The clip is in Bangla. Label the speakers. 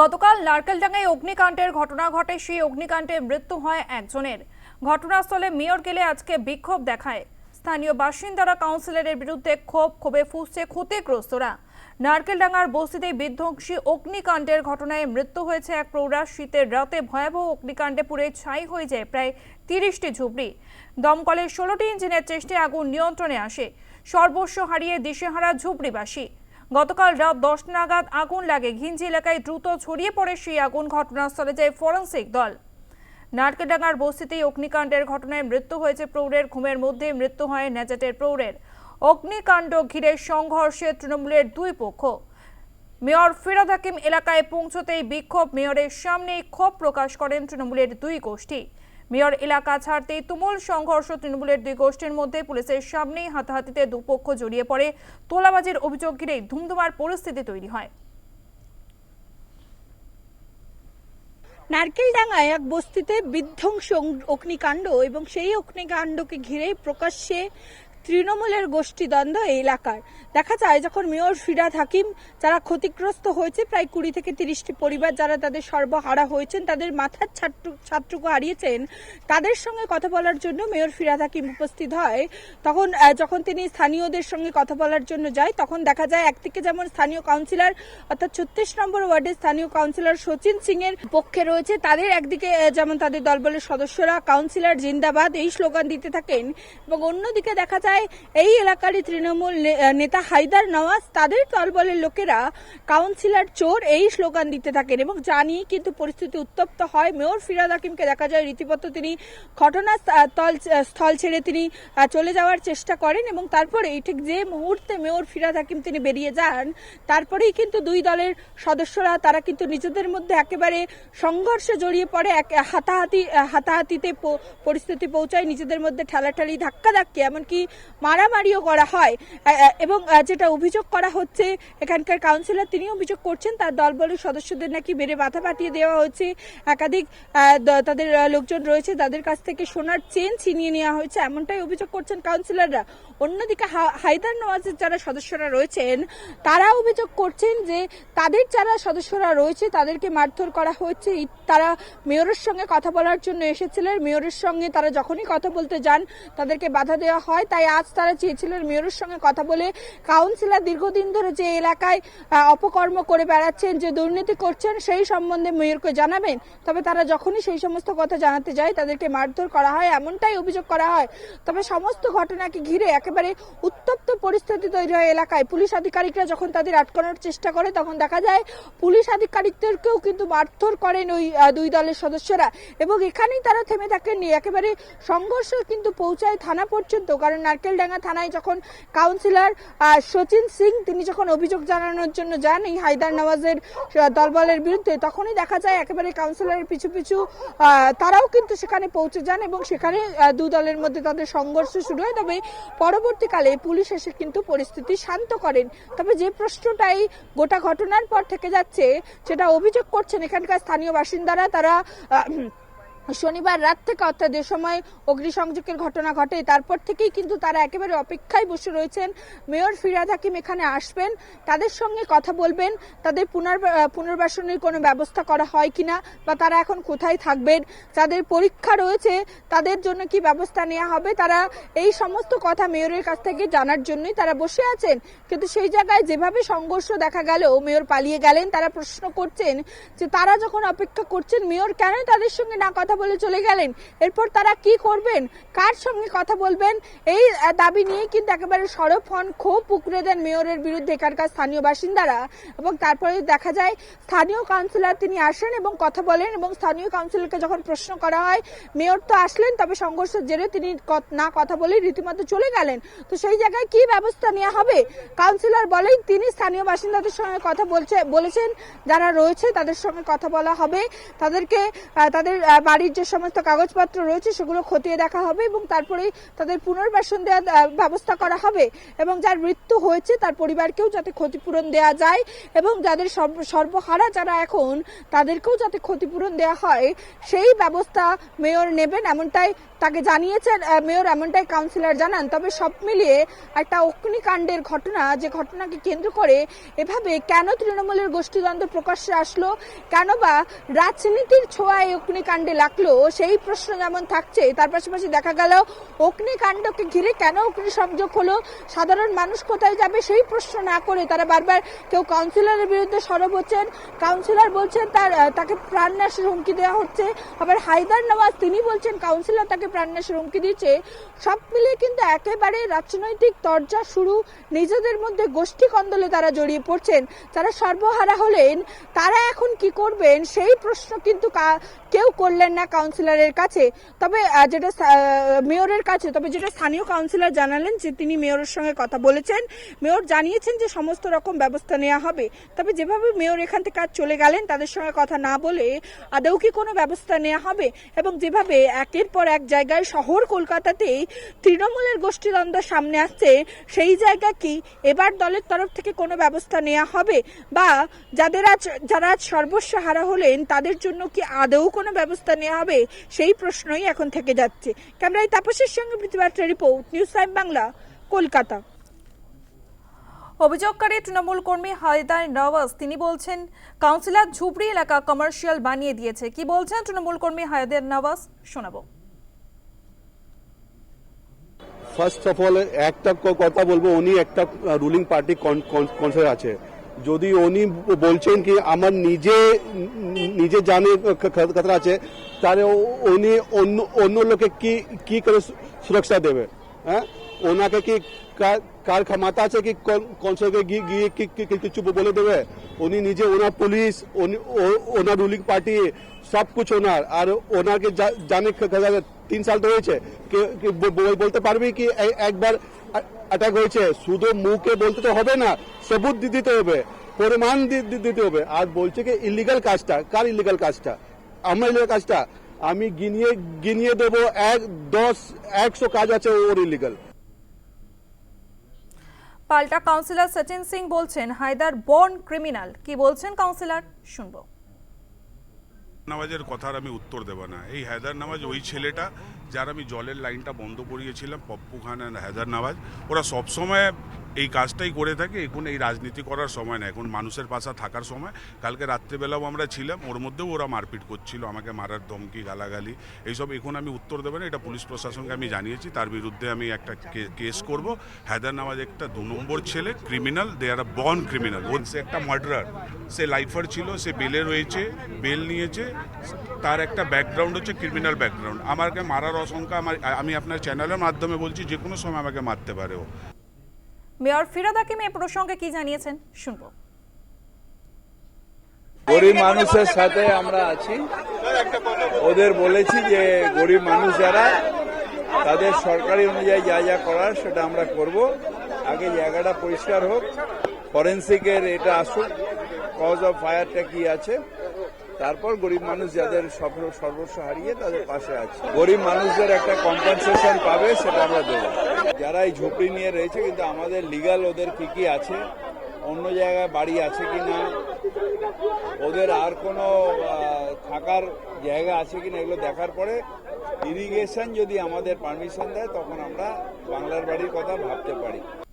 Speaker 1: গতকাল নারকেলডাঙ্গায় অগ্নিকাণ্ডের ঘটনা ঘটে। সেই অগ্নিকাণ্ডে মৃত্যু হয় একজনের। ঘটনাস্থলে মেয়র গেলে আজকে বিক্ষোভ দেখায়। স্থানীয় বাসিন্দারা কাউন্সিলরের বিরুদ্ধে ক্ষোভ, ক্ষোভে ফুসছে ক্ষতিগ্রস্তরা। নারকেলডাঙ্গার বস্তিতে বিধ্বংসী অগ্নিকাণ্ডের ঘটনায় মৃত্যু হয়েছে এক প্রৌঢ়া শীতের রাতে ভয়াবহ অগ্নিকাণ্ডে পুড়ে ছাই হয়ে যায় প্রায় তিরিশটি ঝুপড়ি। দমকলের ষোলোটি ইঞ্জিনের চেষ্টায় আগুন নিয়ন্ত্রণে আসে। সর্বস্ব হারিয়ে দিশেহারা ঝুপড়িবাসী। গতকাল রাত দশ নাগাদ আগুন লাগে। ঘিঞ্জি এলাকায় দ্রুত ছড়িয়ে পড়ে সেই আগুন। ঘটনাস্থলে যায় ফরেন্সিক দল। নারকেলডাঙ্গার বস্তিতেই অগ্নিকাণ্ডের ঘটনায় মৃত্যু হয়েছে প্রৌঢ়ের। ঘুমের মধ্যে মৃত্যু হয় নেজাটের প্রৌঢ়ের। অগ্নিকাণ্ড ঘিরে সংঘর্ষে তৃণমূলের দুই পক্ষ। মেয়র ফিরাদ হাকিম এলাকায় পৌঁছতেই বিক্ষোভ। মেয়রের সামনেই ক্ষোভ প্রকাশ করেন তৃণমূলের দুই গোষ্ঠী। মেয়র এলাকা ছাড়তে তুমুল সংঘর্ষ তৃণমূলের দুই গোষ্ঠীর মধ্যে পুলিশের সামনেই হাতাহাতিতে দুপক্ষ জড়িয়ে পড়ে। তোলাবাজির অভিযোগ ঘিরেই ধুমধুমার পরিস্থিতি তৈরি হয়।
Speaker 2: নারকেলডাঙ্গায় এক বস্তিতে বিধ্বংস অগ্নিকাণ্ড এবং সেই অগ্নিকাণ্ডকে ঘিরে প্রকাশ্যে তৃণমূলের গোষ্ঠীদ্বন্দ্ব এই এলাকার। দেখা যায়, যখন মেয়র ফিরাদ হাকিম যারা ক্ষতিগ্রস্ত হয়েছে, প্রায় কুড়ি থেকে তিরিশটি পরিবার যারা তাদের সর্বহারা হয়েছেন, তাদের মাথার ছাত্র ছাত্রকে হারিয়েছেন, তাদের সঙ্গে কথা বলার জন্য মেয়র ফিরাদ হাকিম উপস্থিত হয়। তখন যখন তিনি স্থানীয়দের সঙ্গে কথা বলার জন্য যায়, তখন দেখা যায়, একদিকে যেমন স্থানীয় কাউন্সিলর, অর্থাৎ ছত্রিশ নম্বর ওয়ার্ডের স্থানীয় কাউন্সিলর সচিন সিং এর পক্ষে রয়েছে, তাদের একদিকে যেমন তাদের দলবলের সদস্যরা, কাউন্সিলর জিন্দাবাদ, এই স্লোগান দিতে থাকেন। এবং অন্যদিকে দেখা যায় এই এলাকারই তৃণমূল নেতা হায়দার নওয়াজ, তাদের দলবলের লোকেরা কাউন্সিলর চোর এই স্লোগান দিতে থাকেন এবং জানি কিন্তু পরিস্থিতি উত্তপ্ত হয়। মেয়র ফিরাদ হাকিমকে দেখা যায়, রীতিমতো তিনি ঘটনা স্থল ছেড়ে তিনি চলে যাওয়ার চেষ্টা করেন এবং তারপরে ঠিক যে মুহূর্তে মেয়র ফিরাদ হাকিম তিনি বেরিয়ে যান, তারপরেই কিন্তু দুই দলের সদস্যরা, তারা কিন্তু নিজেদের মধ্যে একেবারে সংঘর্ষে জড়িয়ে পড়ে, এক হাতাহাতি, হাতাহাতিতে পরিস্থিতি পৌঁছায়, নিজেদের মধ্যে ঠেলাঠালি ধাক্কা ধাক্কি এমনকি মারামারিও করা হয়। এবং যেটা অভিযোগ করা হচ্ছে, এখানকার কাউন্সিলর তিনি অভিযোগ করছেন, তার দলবলের সদস্যদের নাকি বেড়ে মাথা পাঠিয়ে দেওয়া হয়েছে। একাধিক তাদের লোকজন রয়েছে, তাদের কাছ থেকে সোনার চেন ছিনিয়ে নেওয়া হয়েছে, এমনটাই অভিযোগ করছেন কাউন্সিলররা অন্যদিকে হায়দার নওয়াজের যারা সদস্যরা রয়েছেন, তারা অভিযোগ করছেন যে তাদের যারা সদস্যরা রয়েছে, তাদেরকে মারধর করা হয়েছে। তারা মেয়রের সঙ্গে কথা বলার জন্য এসেছিলেন। মেয়রের সঙ্গে তারা যখনই কথা বলতে যান, তাদেরকে বাধা দেওয়া হয়। তাই আজ তারা চেয়েছিলেন মেয়রের সঙ্গে কথা বলে কাউন্সিলর দীর্ঘদিন ধরে যে এলাকায় অপকর্ম করে বেড়াচ্ছেন, যে দুর্নীতি করছেন, সেই সম্বন্ধে মেয়রকে জানাবেন। তবে তারা যখনই সেই সমস্ত কথা জানাতে যায়, তাদেরকে মারধর করা হয়, এমনটাই অভিযোগ করা হয়। তবে সমস্ত ঘটনাকে ঘিরে একেবারে উত্তপ্ত পরিস্থিতি তৈরি হয় এলাকায়। পুলিশ আধিকারিকরা যখন তাদের আটকানোর চেষ্টা করে, তখন দেখা যায় পুলিশ আধিকারিকদেরকেও কিন্তু মারধর করেন ওই দুই দলের সদস্যরা। এবং এখানেই তারা থেমে থাকেননি একেবারে সংঘর্ষ কিন্তু পৌঁছায় থানা পর্যন্ত। কারণ নারকেলডাঙ্গা থানায় যখন কাউন্সিলর সচিন সিং, তিনি যখন অভিযোগ জানানোর জন্য যান এই হায়দার নওয়াজের দলবলের বিরুদ্ধে, তখনই দেখা যায় একেবারে কাউন্সিলরের পিছু পিছু তারাও কিন্তু সেখানে পৌঁছে যান এবং সেখানে দু দলের মধ্যে তাদের সংঘর্ষ শুরু হয়। তবে পরবর্তীকালে পুলিশ এসে কিন্তু পরিস্থিতি শান্ত করেন। তবে যে প্রশ্নটাই গোটা ঘটনার পর থেকে যাচ্ছে, সেটা অভিযোগ করছেন এখানকার স্থানীয় বাসিন্দারা। তারা শনিবার রাত থেকে অর্থাৎ যে সময় অগ্নিসংযোগের ঘটনা ঘটে, তারপর থেকেই কিন্তু তারা একেবারে অপেক্ষায় বসে রয়েছেন। মেয়র ফিরাদ হাকিম এখানে আসবেন। তাদের সঙ্গে কথা বলবেন। তাদের পুনর্ পুনর্বাসনের কোনো ব্যবস্থা করা হয় কিনা বা তারা এখন কোথায় থাকবেন যাদের পরীক্ষা রয়েছে, তাদের জন্য কি ব্যবস্থা নেওয়া হবে, তারা এই সমস্ত কথা মেয়রের কাছ থেকে জানার জন্যই তারা বসে আছেন। কিন্তু সেই জায়গায় যেভাবে সংঘর্ষ দেখা গেল, মেয়র পালিয়ে গেলেন, তারা প্রশ্ন করছেন যে তারা যখন অপেক্ষা করছেন, মেয়র কেন তাদের সঙ্গে না কথা বলে চলে গেলেন। এরপর তারা কি করবেন? কার সঙ্গে কথা বলবেন? এই দাবি নিয়ে কিন্তু একেবারে সরব হন ক্ষোভ পুকুরে দেন মেয়রের বিরুদ্ধে এখানকার স্থানীয় বাসিন্দারা। এবং তারপরে দেখা যায় স্থানীয় কাউন্সিলর তিনি আসেন এবং কথা বলেন এবং স্থানীয় কাউন্সিলরকে যখন প্রশ্ন করা হয় মেয়র তো আসলেন তবে সংঘর্ষের জেরে তিনি না কথা বলে রীতিমতো চলে গেলেন। তো সেই জায়গায় কি ব্যবস্থা নেওয়া হবে? কাউন্সিলর বলেন তিনি স্থানীয় বাসিন্দাদের সঙ্গে কথা বলছে বলেছেন যারা রয়েছে তাদের সঙ্গে কথা বলা হবে। তাদেরকে তাদের আহ, বাড়ির যে সমস্ত কাগজপত্র রয়েছে সেগুলো খতিয়ে দেখা হবে এবং তারপরেই তাদের পুনর্বাসন দেওয়ার ব্যবস্থা করা হবে এবং যার মৃত্যু হয়েছে তার পরিবারকেও যাতে ক্ষতিপূরণ দেওয়া যায় এবং যাদের সর্ব- সর্বহারা যারা এখন তাদেরকেও যাতে ক্ষতিপূরণ দেওয়া হয়, সেই ব্যবস্থা মেয়র নেবেন এমনটাই তাকে জানিয়েছেন মেয়র এমনটাই কাউন্সিলর জানান। তবে সব মিলিয়ে একটা অগ্নিকাণ্ডের ঘটনা, যে ঘটনাকে কেন্দ্র করে এভাবে কেন তৃণমূলের গোষ্ঠীদ্বন্দ্ব প্রকাশ্যে আসলো কেন বা রাজনীতির ছোঁয়া এই অগ্নিকাণ্ডে লাগল সেই প্রশ্ন যেমন থাকছে, তার পাশাপাশি দেখা গেল অগ্নিকাণ্ডকে ঘিরে কেন অগ্নিসংযোগ হলো? সাধারণ মানুষ কোথায় যাবে? সেই প্রশ্ন না করে তারা বারবার কেউ কাউন্সিলরের বিরুদ্ধে সরব হচ্ছেন। কাউন্সিলর বলছেন তার তাকে প্রাণনাশের হুমকি দেওয়া হচ্ছে। আবার হায়দার নওয়াজ, তিনি বলছেন কাউন্সিলর তাকে প্রাণনাশের হুমকি দিচ্ছে। সব মিলিয়ে কিন্তু একেবারে রাজনৈতিক তরজা শুরু। নিজেদের মধ্যে গোষ্ঠী কন্দলে তারা জড়িয়ে পড়ছেন। যারা সর্বহারা হলেন, তারা এখন কি করবেন? সেই প্রশ্ন কিন্তু কেউ করলেন না কাউন্সিলরের কাছে, তবে যেটা মেয়রের কাছে, তবে যেটা স্থানীয় কাউন্সিলর জানালেন যে তিনি মেয়রের সঙ্গে কথা বলেছেন। মেয়র জানিয়েছেন যে সমস্ত রকম ব্যবস্থা নেওয়া হবে। তবে যেভাবে মেয়র এখান থেকে আজ চলে গেলেন, তাদের সঙ্গে কথা না বলে আদৌ কি কোনো ব্যবস্থা নেওয়া হবে? এবং যেভাবে একের পর এক জায়গায় শহর কলকাতাতেই তৃণমূলের গোষ্ঠীদ্বন্দ্ব সামনে আসছে, সেই জায়গা কি এবার দলের তরফ থেকে কোনো ব্যবস্থা নেওয়া হবে? বা যাদের আজ, যারা আজ সর্বস্ব হারা হলেন, তাদের জন্য কি আদৌ কোনো ব্যবস্থা নেওয়া হবে সেই প্রশ্নই এখন থেকে যাচ্ছে। ক্যামেরায় তাপসের সঙ্গে প্রতিবাদ report news time Bangla Kolkata.
Speaker 1: অভিযোগকারী তৃণমূল কর্মী হায়দার নওয়াজ তিনি বলছেন কাউন্সিলর ঝুপড়ি এলাকা কমার্শিয়াল বানিয়ে দিয়েছে। কি বলছেন তৃণমূল কর্মী হায়দার নওয়াজ? শোনাবো।
Speaker 3: ফার্স্ট অফ অল একটা কথা বলব উনি একটা রুলিং পার্টি কনসার আছে। যদি উনি বলছেন কি আমার নিজে নিজে জানে কথা আছে, তাহলে উনি অন্য অন্য লোকে কি কি করে সুরক্ষা দেবে? হ্যাঁ? ওনাকে কি কার- ক্ষমতা আছে কি কনসারকে গিয়ে গিয়ে কিছু বলে দেবে? উনি নিজে ওনার পুলিশ ওনার রুলিং পার্টি সব কিছু ওনার। আর ওনাকে জানে তিন সাল তো হয়েছে। বলতে পারবে কি একবার অ্যাটাক হয়েছে। শুধু মুখে বলতে তো হবে না সবুত দিতে হবে, প্রমাণ দিতে হবে। আর বলছে কি ইলিগাল কাজটা। কার ইলিগাল কাজটা? আমার ইলিগাল কাজটা। আমি গিনিয়ে গিনিয়ে দেবো এক, দশ, একশো কাজ আছে ওর ইলিগাল
Speaker 1: পাল্টা কাউন্সিলর সচিন সিং বলছেন, হায়দার বর্ন ক্রিমিনাল কি বলছেন কাউন্সিলর শুনব।
Speaker 4: নামাজের কথার আমি উত্তর দেব না। এই হায়দার নামাজ ওই ছেলেটা যার আমি জলের লাইনটা বন্ধ করিয়েছিলাম, পপ্পু খান অ্যান্ড হায়দার নামাজ। ওরা সবসময় এই কাজটাই করে থাকে, এখন এই রাজনীতি করার সময় না, এখন মানুষের পাশা থাকার সময়। কালকে রাত্রেবেলাও আমরা ছিলাম, ওর মধ্যেও ওরা মারপিট করছিল, আমাকে মারার ধমকি, গালাগালি, এইসব এখন আমি উত্তর দেবো না, এটা পুলিশ প্রশাসনকে আমি জানিয়েছি, তার বিরুদ্ধে আমি একটা কেস করব। হায়দার নামাজ একটা দু নম্বর ছেলে criminal they are born criminal সে একটা মার্ডারার সে লাইফার ছিল, সে বেলে রয়েছে, বেল নিয়েছে, তার একটা ব্যাকগ্রাউন্ড হচ্ছে ক্রিমিনাল ব্যাকগ্রাউন্ড আমাকে মারার আশঙ্কা আমার, আমি আপনার চ্যানেলের মাধ্যমে বলছি যে কোনো সময় আমাকে মারতে পারে ও।
Speaker 1: মেয়র ফিরাদ হাকিম এ প্রসঙ্গে কি জানিয়েছেন শুনব।
Speaker 5: গরিব মানুষের সাথে আমরা আছি। ওদের বলেছি যে গরিব মানুষ যারা, তাদের সরকারি অনুযায়ী যা যা করার সেটা আমরা করব। আগে জায়গাটা পরিষ্কার হোক। ফরেন্সিকের এটা আসুক। কজ অফ ফায়ারটা কি আছে? তারপর গরিব মানুষ যাদের সর্ব- সর্বস্ব হারিয়ে তাদের পাশে আছে। গরিব মানুষদের একটা কম্পেনসেশন পাবে, সেটা আমরা দেবো। যারা এই ঝুপড়ি নিয়ে রয়েছে, কিন্তু আমাদের লিগাল ওদের কি কি আছে? অন্য জায়গায় বাড়ি আছে কি না? ওদের আর কোনো থাকার জায়গা আছে কিনা এগুলো দেখার পরে ইরিগেশন যদি আমাদের পারমিশন দেয়, তখন আমরা বাংলার বাড়ির কথা ভাবতে পারি।